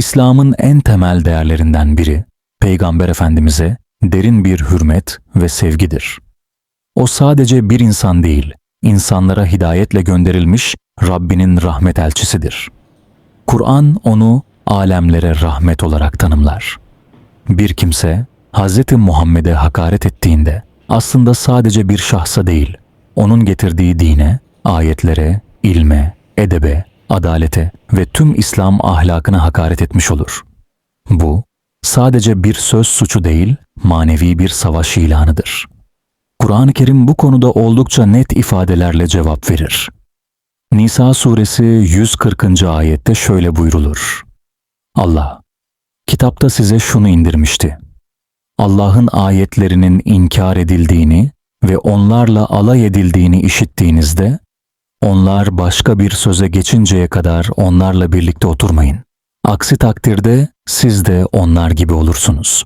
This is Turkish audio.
İslam'ın en temel değerlerinden biri, Peygamber Efendimiz'e derin bir hürmet ve sevgidir. O sadece bir insan değil, insanlara hidayetle gönderilmiş Rabbinin rahmet elçisidir. Kur'an onu alemlere rahmet olarak tanımlar. Bir kimse Hz. Muhammed'e hakaret ettiğinde aslında sadece bir şahsa değil, onun getirdiği dine, ayetlere, ilme, edebe, adalete ve tüm İslam ahlakına hakaret etmiş olur. Bu sadece bir söz suçu değil, manevi bir savaş ilanıdır. Kur'an-ı Kerim bu konuda oldukça net ifadelerle cevap verir. Nisa suresi 140. ayette şöyle buyrulur. Allah, kitapta size şunu indirmişti. Allah'ın ayetlerinin inkar edildiğini ve onlarla alay edildiğini işittiğinizde, onlar başka bir söze geçinceye kadar onlarla birlikte oturmayın. Aksi takdirde siz de onlar gibi olursunuz.